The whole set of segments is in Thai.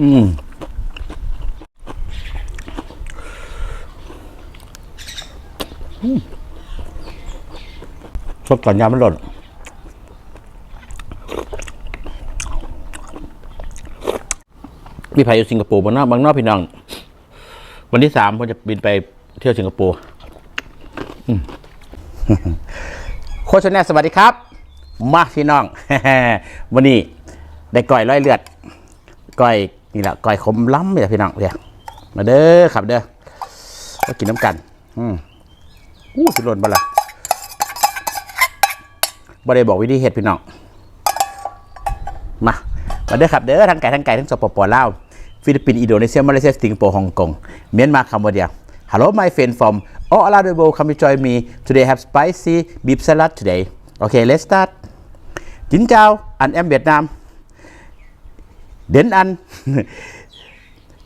อืมอืมสดก่อนยามันหล่นมีไผอยู่สิงคโปร์บางนอกบางนอกพี่น้อง วันที่สามผมจะบินไปเที่ยวสิงคโปร์โคชแนลสวัสดีครับ มาพี่น้อง วันนี้ได้ก่อยร้อยเลือดก่อย นี่แหละก่อยขมล้ำเลยพี่น้องเดี๋ยมาเด้อครับเด้อก็กินน้ำกัน อืมอู้สิหล่นบ่ละบ่ได้บอกวิธีเฮ็ดพี่น้องมามาเด้อครับเด้อทั้งไก่ทั้งไก่ทั้งสปปลาวฟิลิปปินส์อินโดนีเซียมาเลเซียสิงคโปร์ฮ่องกงเมียนมาคัมโบเดีย Hello my friend from all around the world come to join me today have spicy beef salad today okay let's start จินเจ้าอันแอมเวียดนาม เด่นอัน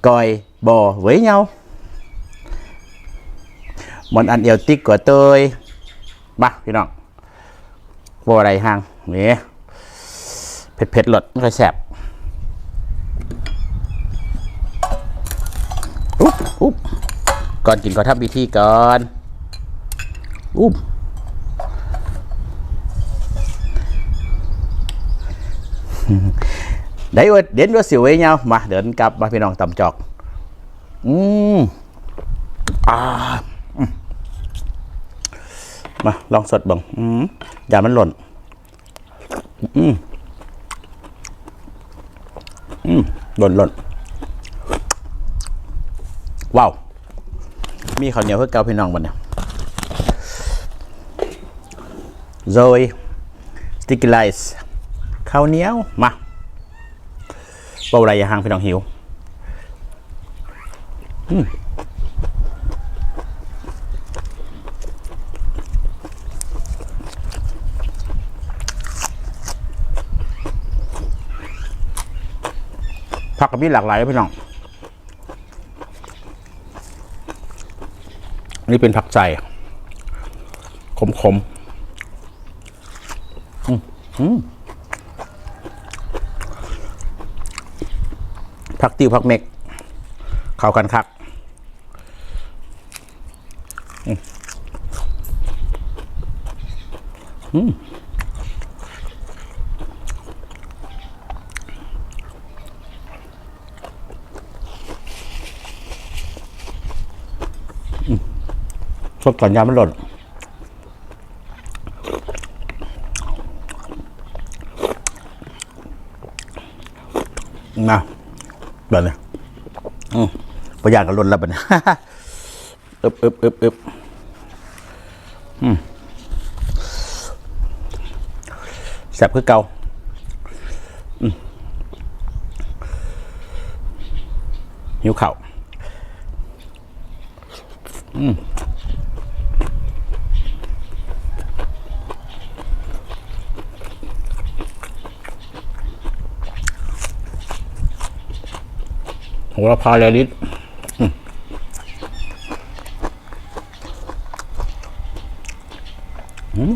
còi bò với nhau món ăn yêu thích của tôi มาพี่น้องบัวอะไรห่างนี่เผ็ดเผ็ดๆหลดไม่ค่อยแสบอุ๊บอุ๊บก่อนกินก็ทำพิธีก่อนอุ๊บ ได้เว้ยเด่นว่าสิวไว้เงามาเดินกลับมาพี่น้องตำจอก อืมอ่ามาลองสดบังอืมอย่ามันหล่น อืมอืมหล่นหล่นว้าว มีข้าวเหนียวเพื่อเกาพี่น้องบันเนี่ยโ o ยสติกไลส์ข้าวเหนียวมา เบาไรอย่าห่างพี่น้องหิวผักก็มีหลากหลายนะพี่น้องนนี้เป็นผักใจ ขมขมๆอืมอืม ผักติวผักเม็ก เข้ากันคักอืมอืมสดก่อนยามันหล่นนะ แบบนี้อืมประหยัดกันหล่นแล้วแบบนี้อึบอึบอึบอึบอืมแซ่บคือเก่าอืมหิวเข่าว โหระพาแลลิตอืม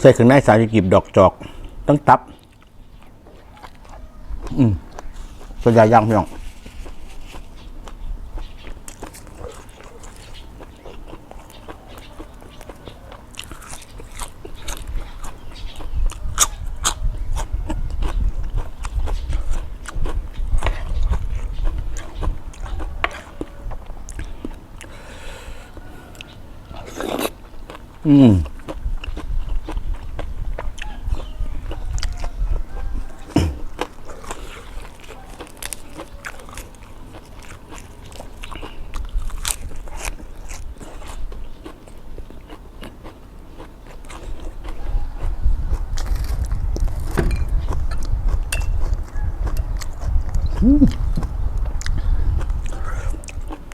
ใส่เครื่องในสารกิบดอกจอกตั้งตับ อืมตัวยาย่างพี่น้อง อืม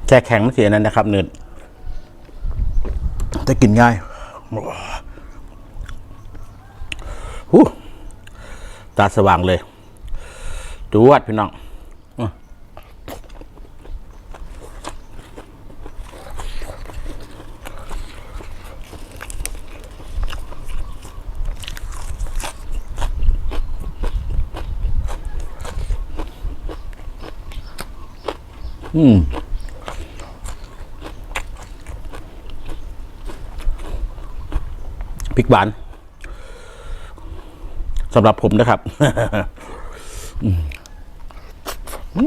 แช่แข็งไม่เสียนั่นนะครับเนื้อจะกินง่าย หูตาสว่างเลยจวัดพี่น้องอืม พริกหวานสำหรับผมนะครับอืมอื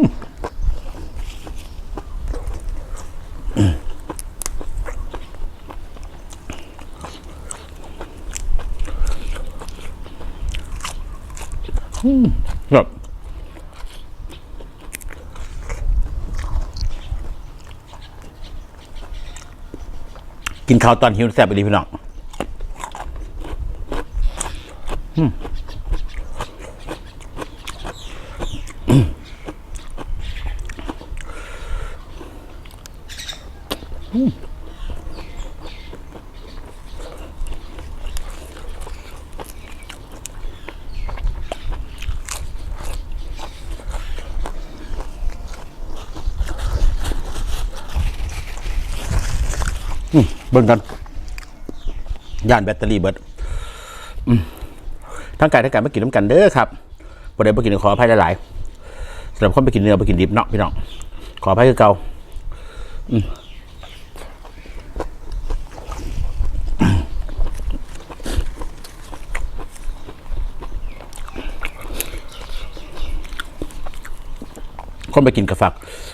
มอืมแบบกินข้าวตอนหิวแซ่บไปดีพี่น้อง อืม เบิ่งกันย่านแบตเตอรี่เบิดอืม ทั้งไก่ทั้งไก่ไม่กินน้ำกันเด้อครับประเดี๋ยวไปกินขออภัยหลายๆสำหรับคนไปกินเนื้อไปกินดิบเนาะพี่น้อง ขออภัยคือเก่าอืมคนไปกินกระฝัก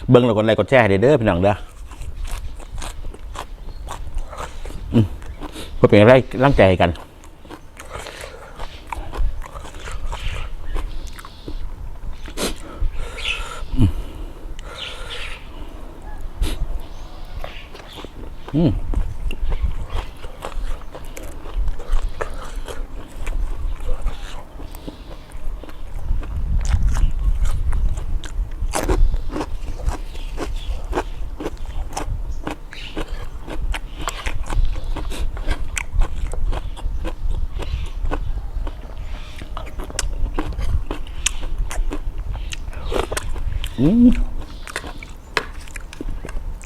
เบิ้งแล้วกดไลค์กดแชร์ให้เด้อพี่น้องเด้อเพื่อเป็นร่ร่างใจกัน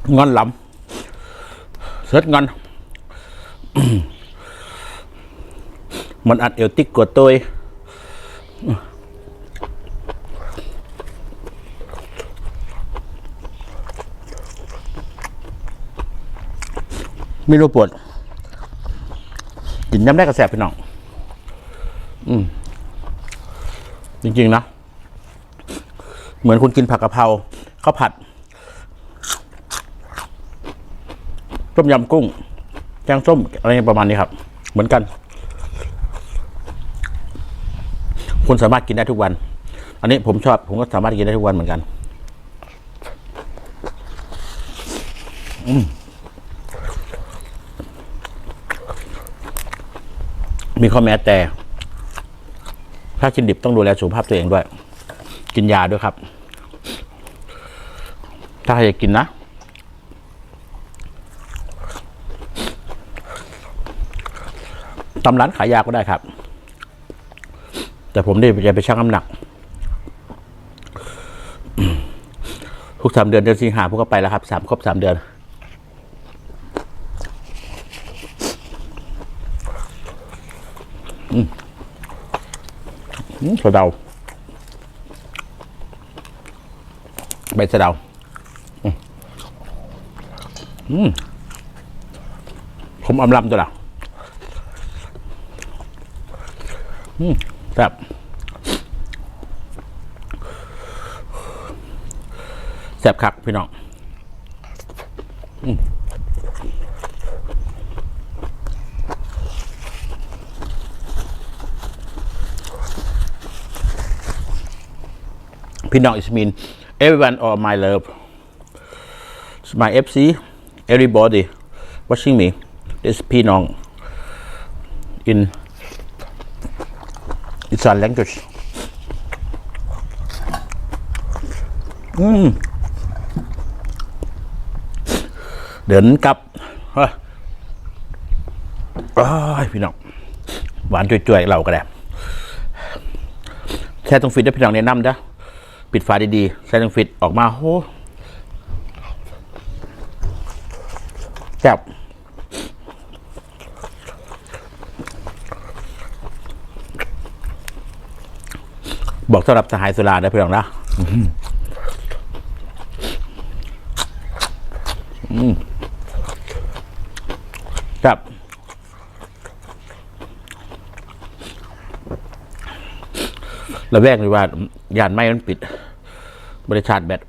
ngon lắm rất ngon món ăn yêu thích của tôi ไม่รู้ปวดกินย้ำได้กระแสบพี่น้อง อืม จริง ๆ นะ เหมือนคุณกินผักกะเพราข้าวผัดต้มยำกุ้งแกงส้มอะไรประมาณนี้ครับ เหมือนกัน คุณสามารถกินได้ทุกวัน อันนี้ผมชอบ ผมก็สามารถกินได้ทุกวันเหมือนกัน อืมมีข้อแม้แต่ ถ้ากินดิบต้องดูแลสุขภาพตัวเองด้วย กินยาด้วยครับ ถ้าใครอยากกินนะ ตำร้านขายยาก็ได้ครับ แต่ผมนี่จะไปชั่งน้ำหนัก ทุกสามเดือนเดือนสิงหาพวกก็ไปแล้วครับสามครบสามเดือนอืมสะเดา ใบสะเดาอืมผมอำลำตัวละอืมแบบแซ่บคักพี่น้องอืมพี่น้อง is mean everyone or my love my FC everybody watching me this พี่น้อง in It's a language. อืมเดินกลับฮ้ยอ้ยพี่น้อง หวานจ่วยๆเราก็ได้แช่ตรงฟิตได้พี่น้องแนะนำจ้ะ ปิดฝาดีๆแช่ตรงฟิตออกมาโหแซ่บบอกสำหรับสหายสุราได้พี่น้องนะอืมครับ ระแวกเลยว่า ยานไม้มันปิด บริชาร์จแบต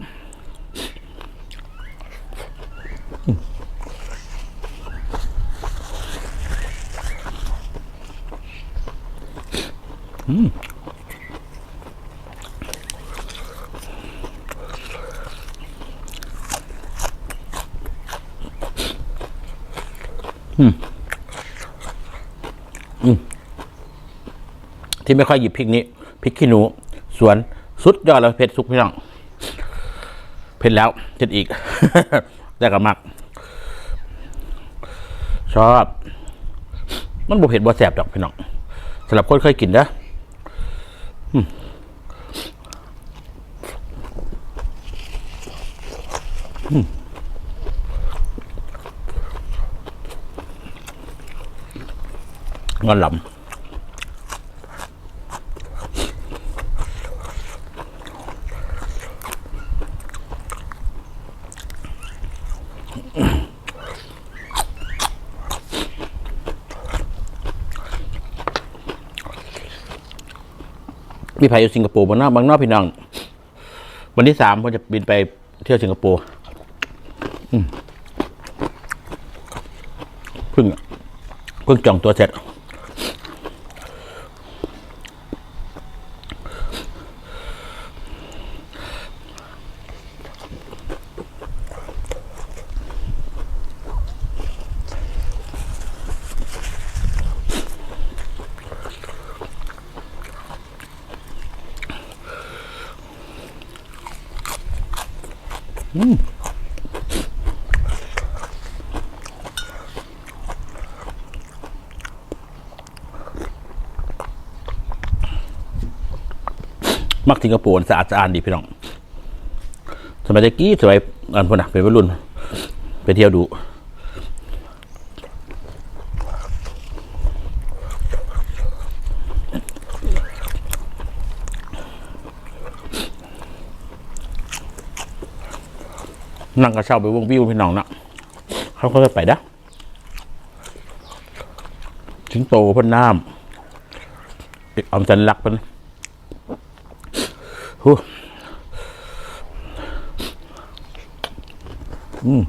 ที่ไม่ค่อยหยิบพริกนี้พริกขี้หนู สวนสุดยอดแล้วเผ็ดสุกพี่น้อง เผ็ดแล้วเผ็ดอีก แต่ก็มัก ชอบ มันบ่เผ็ดบ่แสบดอกพี่น้องสำหรับคนเคยกินนะอืมอืมงอนหลำ มีไผอยู่สิงคโปร์บางนอกบางนอกพี่น้อง วันที่สามผมจะบินไปเที่ยวสิงคโปร์เพิ่งเพิ่งจองตัวเสร็จ มักสิงคโปร์สะอาดสะอาดดีพี่น้อง สมัยตะกี้สมัยอันพนนะเป็นวัยรุ่น ไปเที่ยวดู นั่งกระเช้าไปวงวิวพี่น้องนะเขาก็จะไปนะถึงโตพันน้ำอีกอมสันลักพันหู้อืม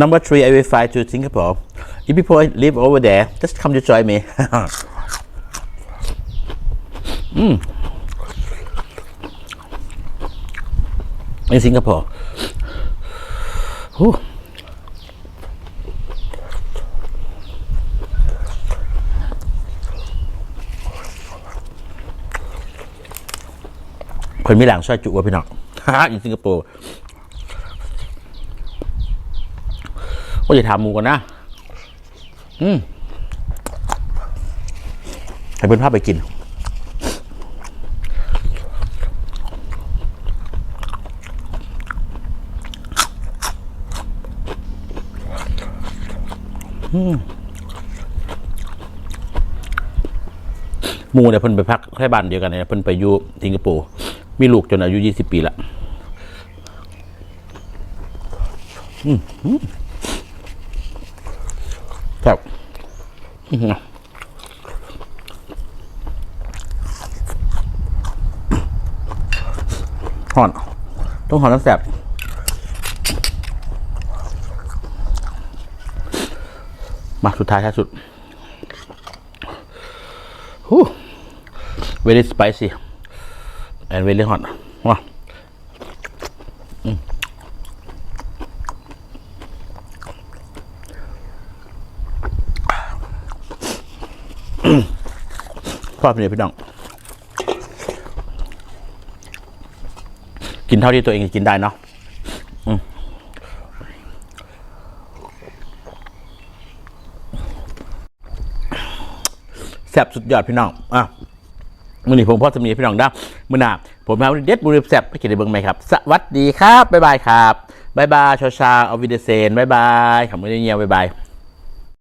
number three I will fly to Singapore if people live over there just come to join me ในสิงคโปร์ฮู้คนมีหลังช่วยจุว่าพี่น้องฮ่าอยู่สิงคโปร์ ว่าจะถามหมูกันนะ อืมให้เพื่อนพาไปกินหมูเนี่ยเพิ่นไปพักแค่บ้านเดียวกันเนี่ยเพิ่นไปอยู่สิงคโปร์มีลูกจนอายุยี่สิบปีละอืมอืมครับอื้อ หอน ต้องหอนน้ำแสบมาสุดท้ายท้ายสุด Whew. very spicy and very hot ว้าอืม พ่อพี่พี่น้อง กินเท่าที่ตัวเองกินได้เนาะแซ่บสุดยอดพี่น้อง อะมือนี้ผมพ่อสมีพี่น้องได้มือหน้าผมมาเด็ดบุรีแซ่บไปกินในเบิ้งไหมครับ สวัสดีครับ บ๊ายบายครับ บ๊ายบายชาชาเอาวิดเซนบ๊ายบายขอบคุณเงียบบายบาย